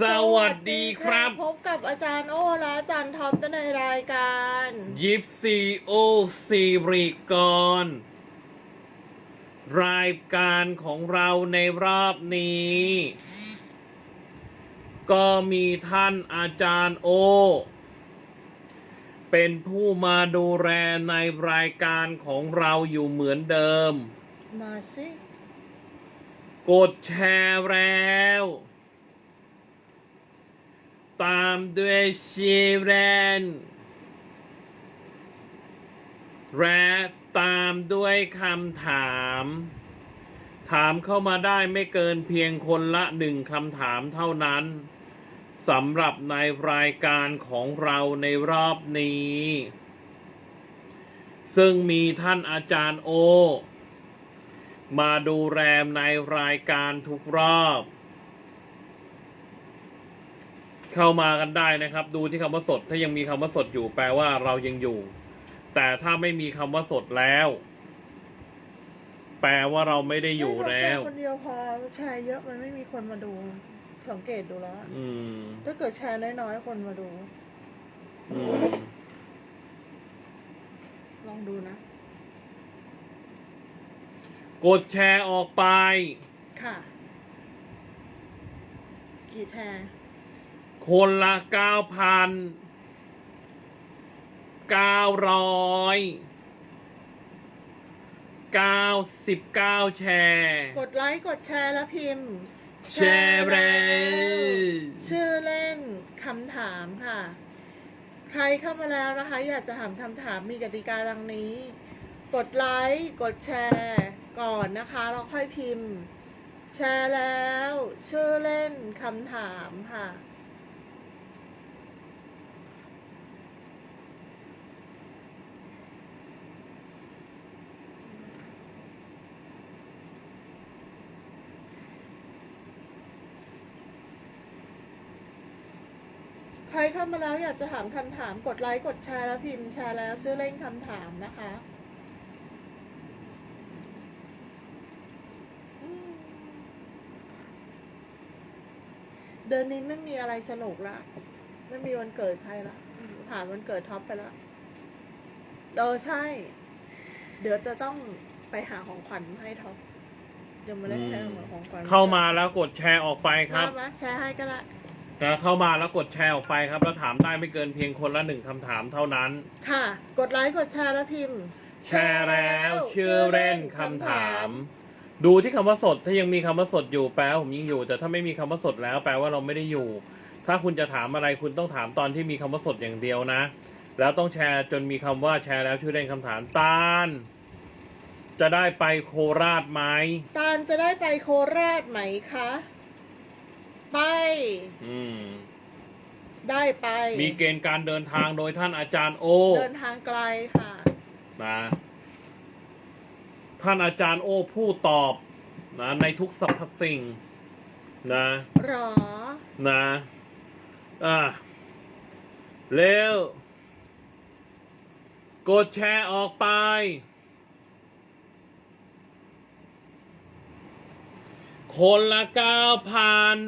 สวัสดีครับ พบกับอาจารย์โอและอาจารย์ท็อปในรายการยิปซีโอซีริกร รายการของเราในรอบนี้ ก็มีท่านอาจารย์โอ เป็นผู้มาดูแลในรายการของเราอยู่เหมือนเดิม มาสิ กดแชร์แล้ว ตามด้วยชีเรนและตามด้วยคำถาม ถามเข้ามาได้ไม่เกินเพียงคนละหนึ่งคำถามเท่านั้นสำหรับในรายการของเราในรอบนี้ ซึ่งมีท่านอาจารย์โอ มาดูแรมในรายการทุกรอบ เข้ามากันได้นะครับ ดูที่คำว่าสด ถ้ายังมีคำว่าสดอยู่แปลว่าเรายังอยู่ แต่ถ้าไม่มีคำว่าสดแล้ว แปลว่าเราไม่ได้อยู่แล้วให้เราแชร์คนเดียวพอแชร์เยอะมันไม่มีคนมาดู สังเกตดูแล้วอืมถ้าเกิดแชร์น้อยๆคนมาดูอืมลองดูนะ กดแชร์ออกไป ค่ะ กี่แชร์ คนละเก้าพันเก้าร้อยเก้าสิบเก้าแชร์ กดไลค์กดแชร์แล้วพิมพ์ แชร์เลยชื่อเล่นคำถามค่ะ ใครเข้ามาแล้วนะคะ อยากจะถามคำถามมีกติกาดังนี้ กดไลค์กดแชร์ก่อนนะคะแล้วค่อยพิมพ์ แชร์แล้ว ชื่อเล่นคำถามค่ะ ใครเข้า มาแล้วอยากจะถามคำถามกดไลค์กดแชร์แล้วพิมพ์แชร์แล้วชื่อเล่นคำถามนะคะอืมเดือนนี้ไม่มีอะไรสนุกละไม่มีวันเกิดใครละอืมผ่านวันเกิดท็อปไปแล้วเออใช่ เดี๋ยวจะต้องไปหาของขวัญให้ท็อปยังไม่ได้ใช้ของขวัญเข้ามาแล้วกดแชร์ออกไปครับมามาแชร์ให้ก็ได้ นะเข้ามาแล้วกดแชร์ออกไปครับ แล้วถามได้ไม่เกินเพียงคนละหนึ่งคำถามเท่านั้น ค่ะ กดไลค์กดแชร์แล้วพิมพ์ แชร์แล้วชื่อเล่นคำถาม ดูที่คำว่าสดถ้ายังมีคำว่าสดอยู่แปลว่าผมยังอยู่ แต่ถ้าไม่มีคำว่าสดแล้วแปลว่าเราไม่ได้อยู่ ถ้าคุณจะถามอะไรคุณต้องถามตอนที่มีคำว่าสดอย่างเดียวนะ แล้วต้องแชร์จนมีคำว่าแชร์แล้วชื่อเล่นคำถามตาลจะได้ไปโคราชไหมตาลจะได้ไปโคราชไหมคะ ไป อืม ได้ไป มีเกณฑ์การเดินทางโดยท่านอาจารย์โอ เดินทางไกลค่ะ นะท่านอาจารย์โอ้ผู้ตอบนะในทุกสรรพสิ่ง นะหรอ นะอะเร็ว กดแชร์ออกไป คนละเก้าพัน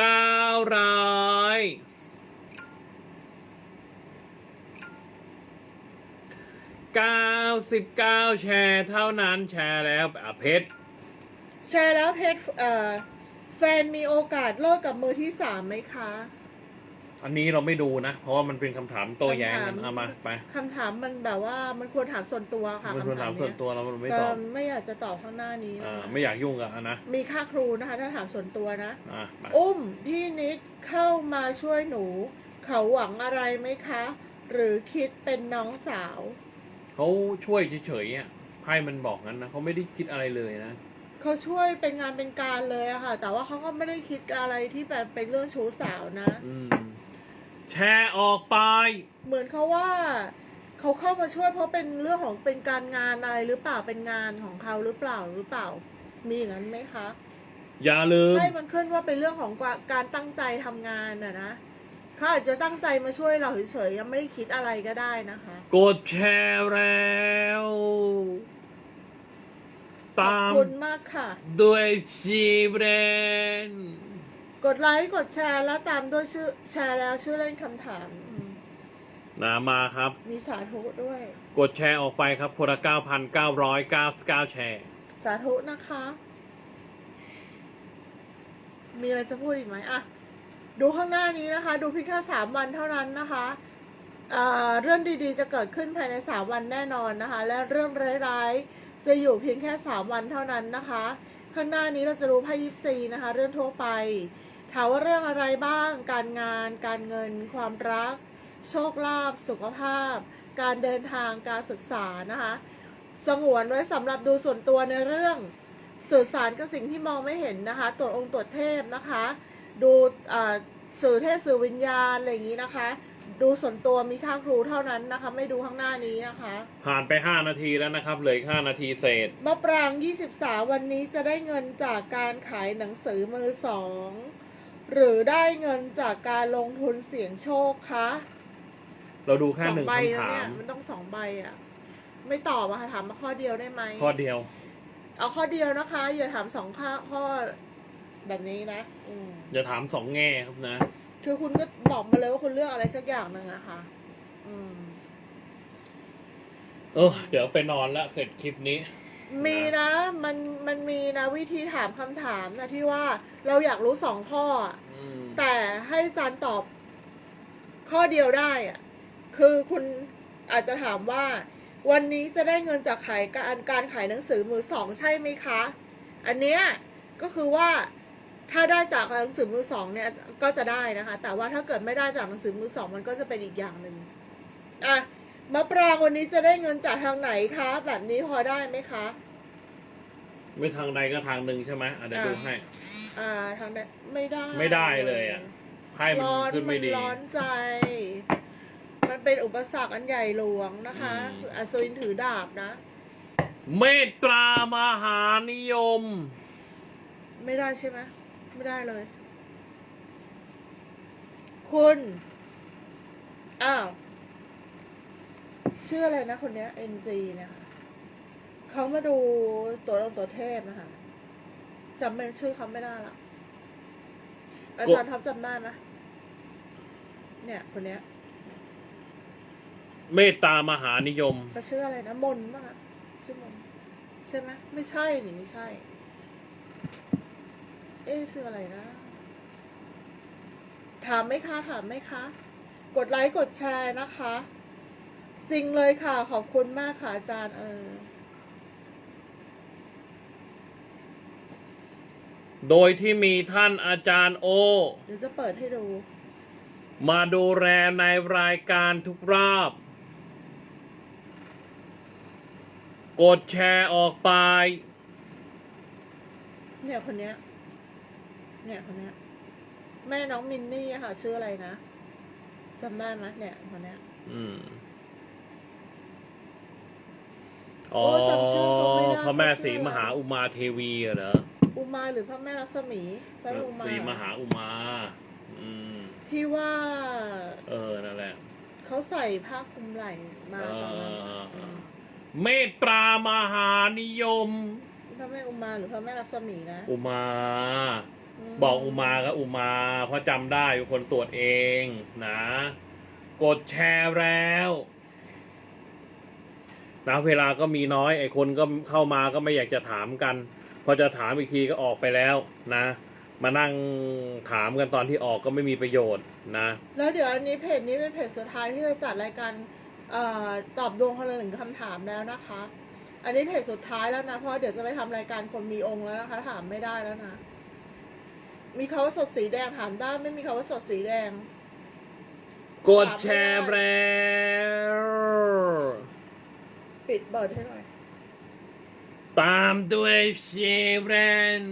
ก้าร้อยเก้าสิบเก้าแชร์เท่านั้นแชร์แล้วอะเพชรแชร์แล้วเพจเอ่อแฟนมีโอกาสเลิกกับมือที่สามไหมคะ อันนี้เราไม่ดูนะ เพราะว่ามันเป็นคำถามโต้แย้งกันคำถามเอามาไปคำถามมันแบบว่ามันควรถามส่วนตัวค่ะมันเป็นคำถามเยส่วนตัวเราไม่แต่ตอบไม่อยากจะตอบข้างหน้านี้นะอ่าคะไม่อยากยุ่งกับอันนะมีค่าครูนะคะ ถ้าถามส่วนตัวนะอะไปอุ้มพี่นิดเข้ามาช่วยหนู เขาหวังอะไรไหมคะ หรือคิดเป็นน้องสาวเขาช่วยเฉยๆอะไพ่มันบอกงั้นนะเขาไม่ได้คิดอะไรเลยนะเขาช่วยเป็นงานเป็นการเลยอะค่ะ แต่ว่าเขาก็ไม่ได้คิดอะไรที่แบบเป็นเรื่องชู้สาวนะ อืม แชร์ออกไป เหมือนเขาว่า เขาเข้ามาช่วยเพราะเป็นเรื่องของเป็นการงานอะไรหรือเปล่าเป็นงานของเขาหรือเปล่าหรือเปล่า มีอย่างนั้นไหมคะอย่าลืมให้มันขึ้นว่าเป็นเรื่องของการตั้งใจทำงานอะนะเขาอาจจะตั้งใจมาช่วยเราเฉยๆยังไม่ได้คิดอะไรก็ได้นะคะ กดแชร์แล้วคุณมากค่ะ ด้วยชีเบรน กดไลค์กดแชร์แล้วตามด้วยชื่อแชร์แล้วชื่อเล่นคำถามอืมนะมาครับ มีสาธุด้วย กดแชร์ออกไปครับคนละ9,999 แชร์ สาธุนะคะ มีอะไรจะพูดอีกไหมอะดูข้างหน้านี้นะคะ ดูเพียงแค่สามวันเท่านั้นนะคะเอ่อเรื่องดีๆ จะเกิดขึ้นภายในสามวันแน่นอนนะคะ และเรื่องร้ายๆ จะอยู่เพียงแค่สามวันเท่านั้นนะคะ ข้างหน้านี้เราจะรู้ไพ่ยิปซีนะคะ เรื่องทั่วไป ถามว่าเรื่องอะไรบ้าง การงาน การเงิน ความรัก โชคลาภ สุขภาพ การเดินทาง การศึกษานะคะ สงวนไว้สำหรับดูส่วนตัวในเรื่อง สื่อสารกับสิ่งที่มองไม่เห็นนะคะ ตรวจองค์ตรวจเทพนะคะ ดูอ่าสื่อเทพสื่อวิญญาณอะไรอย่างนี้นะคะ ดูส่วนตัวมีค่าครูเท่านั้นนะคะ ไม่ดูข้างหน้านี้นะคะ ผ่านไป 5 นาทีแล้วนะครับเหลืออีก5นาทีเศษมะปราง 23 วันนี้จะได้เงินจากการขายหนังสือมือสอง หรือได้เงินจากการลงทุนเสี่ยงโชคคะเราดูแค่สองหนึ่งใบคำแล้วถาเนี่ยม มันต้องสองใบอะ่ะ ไม่ตอบอะค่ะถามมาข้อเดียวได้ไหมข้อเดียว เอาข้อเดียวนะคะ อย่าถามสองข้อข้อแบบนี้นะอืมอย่าถามสองแง่ครับนะ คือคุณก็บอกมาเลยว่าคุณเลือกอะไรสักอย่างหนึ่งอะค่ะ อืม เออ เดี๋ยวไปนอนละเสร็จคลิปนี้ มีนะมันมันมีนะวิธีถามคำถามนะที่ว่าเราอยากรู้สองข้ออะอืมแต่ให้อาจารย์ตอบข้อเดียวได้อะคือคุณอาจจะถามว่า วันนี้จะได้เงินจากขายการการขายหนังสือมือสองใช่ไหมคะ อันเนี้ยก็คือว่าถ้าได้จากหนังสือมือสองเนี่ยก็จะได้นะคะ แต่ว่าถ้าเกิดไม่ได้จากหนังสือมือสองมันก็จะเป็นอีกอย่างหนึ่งอะ มะปรางวันนี้จะได้เงินจากทางไหนคะ แบบนี้พอได้ไหมคะ ไม่ทางใดก็ทางหนึ่งใช่ไหมอะเดี๋ยวอะดูให้ อ่าทางใดไม่ได้ไม่ได้เลยอะไพ่มันร้อนขึ้นมัไม่นดี ร้อนใจ มันเป็นอุปสรรคอันใหญ่หลวงนะคะอืม อัศวินถือดาบนะ เมตตามหานิยม ไม่ได้ใช่ไหมไม่ได้เลย คุณ อ้าว ชื่ออะไรนะคนเนี้ย NG เนี่ยค่ะเขามาดูตัวลงตัวเทพนะคะจำเป็นชื่อเขาไม่ได้ละอาจารย์ท็อปจำได้ไหมเนี่ย คนเนี้ย เมตตามหานิยมเขาชื่ออะไรนะมนป่ะคะชื่อมนใช่ไหมไม่ใช่นี่ไม่ใช่ เอ๊ะชื่ออะไรนะ ถามไหมคะ ถามไหมคะ กดไลค์กดแชร์นะคะ จริงเลยค่ะ ขอบคุณมากค่ะอาจารย์ เออ โดยที่มีท่านอาจารย์โอ เดี๋ยวจะเปิดให้ดู มาดูแลในรายการทุกรอบ กดแชร์ออกไป เนี่ยคนเนี้ย เนี่ยคนเนี้ย แม่น้องมินนี่อะค่ะ ชื่ออะไรนะจำได้ไหมเนี่ยคนเนี้ย อืม อ๋อ โอ้จำชื่อเขาไม่ได้พระแม่เขาชื่ศรีออะไรมหาอุมาเทวีเหรอ อุมาหรือพระแม่รัศมีพระแม่อุมาศรีมหาอุมา อืม ที่ว่า เออ นั่นแหละ เขาใส่ผ้าคลุมไหล่มาตอนนั้นเออเออเมตตามหานิยม พระแม่อุมาหรือพระแม่รัศมีนะ อุมามบอกอุมาก็อุมา เพราะจำได้อยู่คนตรวจเองนะ กดแชร์แล้ว นะเวลาก็มีน้อย ไอ้คนก็เข้ามาก็ไม่อยากจะถามกัน พอจะถามอีกทีก็ออกไปแล้วนะ มานั่งถามกันตอนที่ออกก็ไม่มีประโยชน์นะ แล้วเดี๋ยวอันนี้เพจนี้เป็นเพจสุดท้ายที่จะจัดรายการเอ่อตอบดวงคนละหนึ่งคำถามแล้วนะคะ อันนี้เพจสุดท้ายแล้วนะ เพราะเดี๋ยวจะไปทำรายการคนมีองค์แล้วนะคะ ถามไม่ได้แล้วนะ มีคาว่าสดสีแดงถามได้ไม่มีคาว่าสดสีแดง กดแชร์แล้ว ปิดเบิดให้หน่อย ตามด้วยเชฟเรน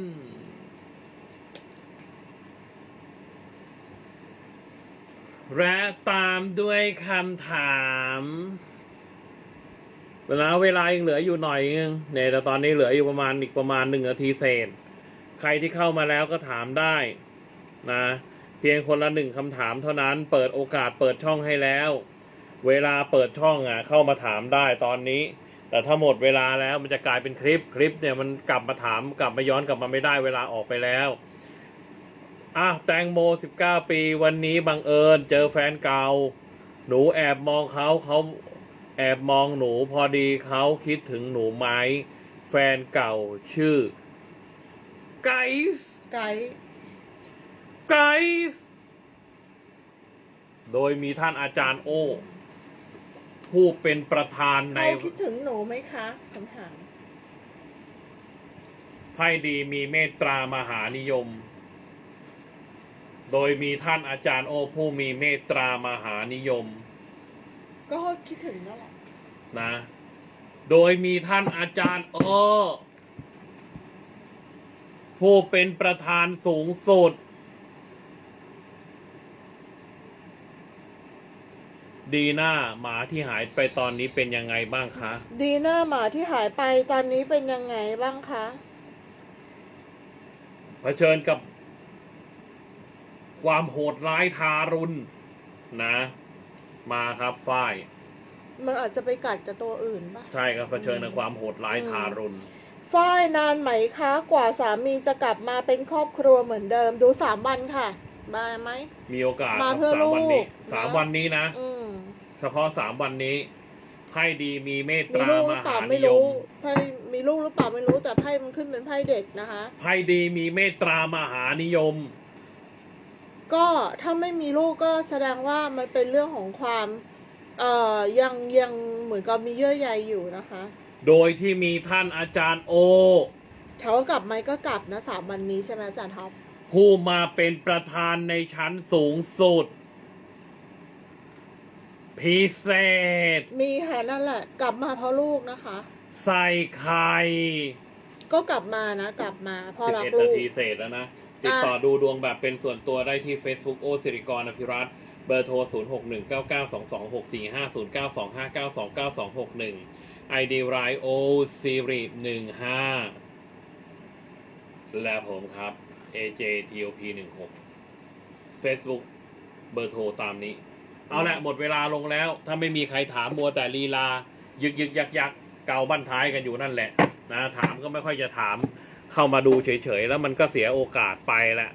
และตามด้วยคำถาม เวลาเวลายังเหลืออยู่หน่อยนึงเนี่ยแต่ตอนนี้เหลืออยู่ประมาณอีกประมาณหนึ่งนาทีเศษ ใครที่เข้ามาแล้วก็ถามได้นะ เพียงคนละหนึ่งคำถามเท่านั้น เปิดโอกาสเปิดช่องให้แล้ว เวลาเปิดช่องอะเข้ามาถามได้ตอนนี้ แต่ถ้าหมดเวลาแล้วมันจะกลายเป็นคลิปคลิปเนี่ยมันกลับมาถามกลับมาย้อนกลับมาไม่ได้เวลาออกไปแล้วอะแตงโมสิบเก้าปี วันนี้บังเอิญเจอแฟนเก่า หนูแอบมองเขาเขาแอบมองหนูพอดีเขาคิดถึงหนูไหมแฟนเก่าชื่อไกส์ไกด์ไกส์โดยมีท่านอาจารย์โอ ผู้เป็นประธานในเขาคิดถึงหนูไหมคะคำถามไพ่ดีมีเมตตามหานิยม โดยมีท่านอาจารย์โอผู้มีเมตตามหานิยม ก็คิดถึงนั่นแหละนะ โดยมีท่านอาจารย์โอผู้เป็นประธานสูงสุด ดีหน้าหมาที่หายไปตอนนี้เป็นยังไงบ้างคะ ดีหน้าหมาที่หายไปตอนนี้เป็นยังไงบ้างคะ เผชิญกับ ความโหดร้ายทารุณนะ มาครับฝ้าย มันอาจจะไปกัดกับตัวอื่นปะใช่ครับเผชิญกับความโหดร้ายอืมทารุณฝ้ายนานไหมคะกว่าสามีจะกลับมาเป็นครอบครัวเหมือนเดิม ดูสามวันค่ะมาไหมมีโอกาสมาครับเพื่อสามวันนี้ลูกสามนะวันนี้นะอืม เฉพาะสามวันนี้ไพ่ดีมีเมตมีตาลูกหมรือเปล่าหาไม่นิยรู้มไพ่มีลูกหรือเปล่าไม่รู้แต่ไพ่มันขึ้นเป็นไพ่เด็กนะคะ ไพ่ดีมีเมตตามหานิยม ก็ถ้าไม่มีลูกก็แสดงว่ามันเป็นเรื่องของความ เอ่อยังยังเหมือนกับมีเยื่อใยอยู่นะคะโดยที่มีท่านอาจารย์โอ ถามว่ากลับไหมก็กลับนะสามวันนี้ใช่ไหมอาจารย์ท็อปผู้มาเป็นประธานในชั้นสูงสุด พิเศษ มีค่ะนั่นแหละ กลับมาเพราะลูกนะคะ ใส่ไข่ก็กลับมานะ กลับมาเพราะรัก11ลูนาก ทีเศษแล้วนะ ติดต่ออะดูดวงแบบเป็นส่วนตัวได้ที่ Facebook โอสิริกรอภิรัตน์เบอร์โทร 0 6 1 9 9 2 2 6 4 5 0 9 2 5 9 2 9 2 6 1 ID ไรโอซีรี1 5 และผมครับ AJ TOP 16 Facebook เบอร์โทรตามนี้ เอาละหมดเวลาลงแล้ว ถ้าไม่มีใครถามมัวแต่ลีลา ยึกยึกยักยักเกาบั้นท้ายกันอยู่นั่นแหละนะถามก็ไม่ค่อยจะถามเข้ามาดูเฉยๆ แล้วมันก็เสียโอกาสไปแหละ